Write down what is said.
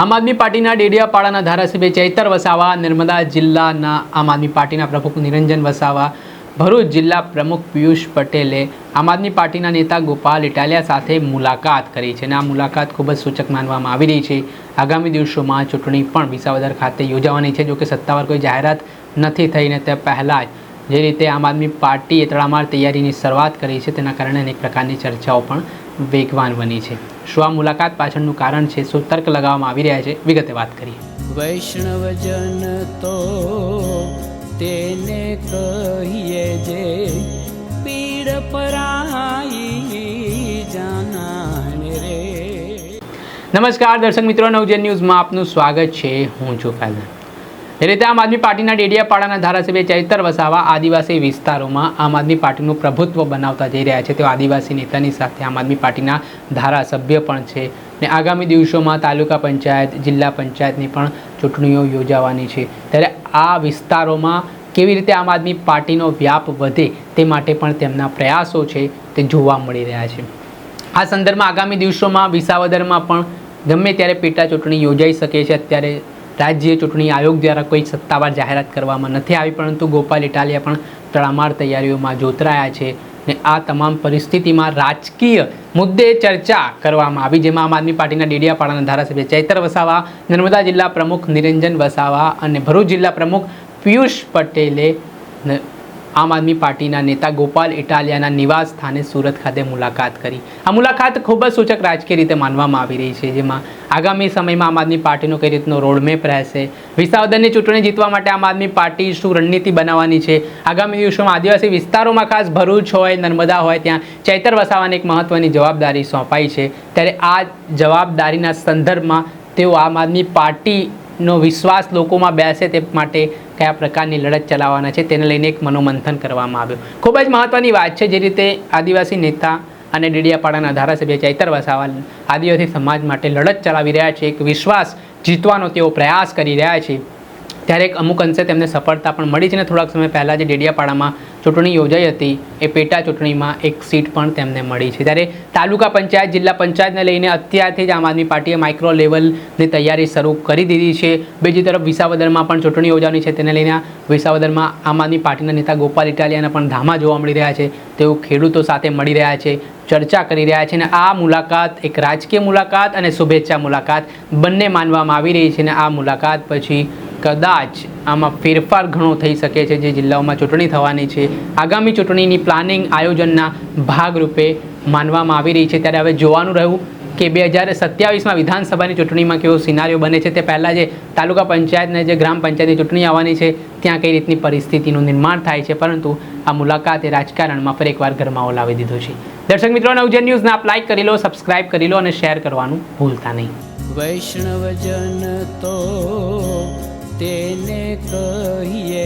આમ આદમી પાર્ટીના ડેડિયાપાડાના ધારાસભ્ય ચૈતર વસાવા, નર્મદા જિલ્લાના આમ આદમી પાર્ટીના પ્રમુખ નિરંજન વસાવા, ભરૂચ જિલ્લા પ્રમુખ પિયુષ પટેલે આમ આદમી પાર્ટીના નેતા ગોપાલ ઇટાલિયા સાથે મુલાકાત કરી છે અને આ મુલાકાત ખૂબ જ સૂચક માનવામાં આવી રહી છે. આગામી દિવસોમાં ચૂંટણી પણ વિસાવદર ખાતે યોજાવાની છે. જોકે સત્તાવાર કોઈ જાહેરાત નથી થઈને તે પહેલાં જ રીતે આમ આદમી પાર્ટીએ તડામાર તૈયારીની શરૂઆત કરી છે, તેના કારણે અનેક પ્રકારની ચર્ચાઓ પણ વેગવાન બની છે. શું આ મુલાકાત પાછળનું કારણ છે? શું તર્ક લગાવવામાં આવી રહ્યા છે? વિગતે વાત કરીએ. વૈષ્ણવજન તો તેને કહીએ જે પીડ પરાઈ જાનાને રે. નમસ્કાર દર્શક મિત્રો નવજન ન્યૂઝમાં આપનું સ્વાગત છે. હું છું ફૈઝાન એ રીતે આમ આદમી પાર્ટીના ડેડિયાપાડાના ધારાસભ્ય ચૈતર વસાવા આદિવાસી વિસ્તારોમાં આમ આદમી પાર્ટીનું પ્રભુત્વ બનાવતા જઈ રહ્યા છે. તેઓ આદિવાસી નેતાની સાથે આમ આદમી પાર્ટીના ધારાસભ્ય પણ છે ને આગામી દિવસોમાં તાલુકા પંચાયત, જિલ્લા પંચાયતની પણ ચૂંટણીઓ યોજાવાની છે. ત્યારે આ વિસ્તારોમાં કેવી રીતે આમ આદમી પાર્ટીનો વ્યાપ વધે તે માટે પણ તેમના પ્રયાસો છે તે જોવા મળી રહ્યા છે. આ સંદર્ભમાં આગામી દિવસોમાં વિસાવદરમાં પણ ગમે ત્યારે પેટા ચૂંટણી યોજાઈ શકે છે. અત્યારે રાજ્ય ચૂંટણી આયોગ દ્વારા કોઈ સત્તાવાર જાહેરાત કરવામાં નથી આવી, પરંતુ ગોપાલ ઇટાલિયા પણ તડામાર તૈયારીઓમાં જોતરાયા છે ને આ તમામ પરિસ્થિતિમાં રાજકીય મુદ્દે ચર્ચા કરવામાં આવી, જેમાં આમ આદમી પાર્ટીના ડેડિયાપાડાના ધારાસભ્ય ચૈતર વસાવા, નર્મદા જિલ્લા પ્રમુખ નિરંજન વસાવા અને ભરૂચ જિલ્લા પ્રમુખ પિયુષ પટેલે આમ આદમી પાર્ટીના નેતા ગોપાલ ઇટાલિયાના નિવાસ સ્થાને સુરત ખાતે મુલાકાત કરી. આ મુલાકાત ખૂબ જ સૂચક રાજકીય રીતે માનવામાં આવી રહી છે, જેમાં આગામી સમયમાં આમ આદમી પાર્ટીનો કઈ રીતનો રોડમેપ રહેશે વિસાવદનની ચૂંટણી જીતવા માટે આમ આદમી પાર્ટી શું રણનીતિ બનાવવાની છે, આગામી દિવસોમાં આદિવાસી વિસ્તારોમાં ખાસ ભરૂચ હોય, નર્મદા હોય, ત્યાં ચૈતર વસાવાને એક મહત્ત્વની જવાબદારી સોંપાઈ છે, ત્યારે આ જવાબદારીના સંદર્ભમાં તેઓ આમ આદમી પાર્ટીનો વિશ્વાસ લોકોમાં બેસે તે માટે કયા પ્રકારની લડત ચલાવવાના છે તેને લઈને એક મનોમંથન કરવામાં આવ્યું. ખૂબ જ મહત્ત્વની વાત છે જે રીતે આદિવાસી નેતા અને ડેડિયાપાડાના ધારાસભ્ય ચૈતર વસાવા આદિવાસી સમાજ માટે લડત ચલાવી રહ્યા છે, એક વિશ્વાસ જીતવાનો તેઓ પ્રયાસ કરી રહ્યા છે. ત્યારે અમુક અંશે તેમને સફળતા પણ મળી છે ને થોડાક સમય પહેલાં જે ડેડિયાપાડામાં ચૂંટણી યોજાઈ હતી, એ પેટા ચૂંટણીમાં એક સીટ પણ તેમને મળી છે. ત્યારે તાલુકા પંચાયત, જિલ્લા પંચાયતને લઈને અત્યારથી જ આમ આદમી પાર્ટીએ માઇક્રો લેવલની તૈયારી શરૂ કરી દીધી છે. બીજી તરફ વિસાવદરમાં પણ ચૂંટણી યોજાવાની છે. તેને લઈને વિસાવદરમાં આમ આદમી પાર્ટીના નેતા ગોપાલ ઇટાલિયાના પણ ધામા જોવા મળી રહ્યા છે. તેઓ ખેડૂતો સાથે મળી રહ્યા છે, ચર્ચા કરી રહ્યા છે અને આ મુલાકાત, એક રાજકીય મુલાકાત અને શુભેચ્છા મુલાકાત બંને માનવામાં આવી રહી છે અને આ મુલાકાત પછી કદાચ આમાં ફેરફાર ઘણો થઈ શકે છે જે જિલ્લાઓમાં ચૂંટણી થવાની છે. આગામી ચૂંટણીની પ્લાનિંગ આયોજનના ભાગરૂપે માનવામાં આવી રહી છે. ત્યારે હવે જોવાનું રહ્યું કે બે હજાર સત્યાવીસમાં વિધાનસભાની ચૂંટણીમાં કેવો સિનારીઓ બને છે તે પહેલાં જે તાલુકા પંચાયતને જે ગ્રામ પંચાયતની ચૂંટણી આવવાની છે, ત્યાં કઈ રીતની પરિસ્થિતિનું નિર્માણ થાય છે. પરંતુ આ મુલાકાતે રાજકારણમાં ફરી એકવાર ગરમાવો લાવી દીધો છે. દર્શક મિત્રો, નવજન ન્યૂઝને આપ લાઇક કરી લો, સબસ્ક્રાઇબ કરી લો અને શેર કરવાનું ભૂલતા નહીં. વૈષ્ણવજન તો તેને કહીએ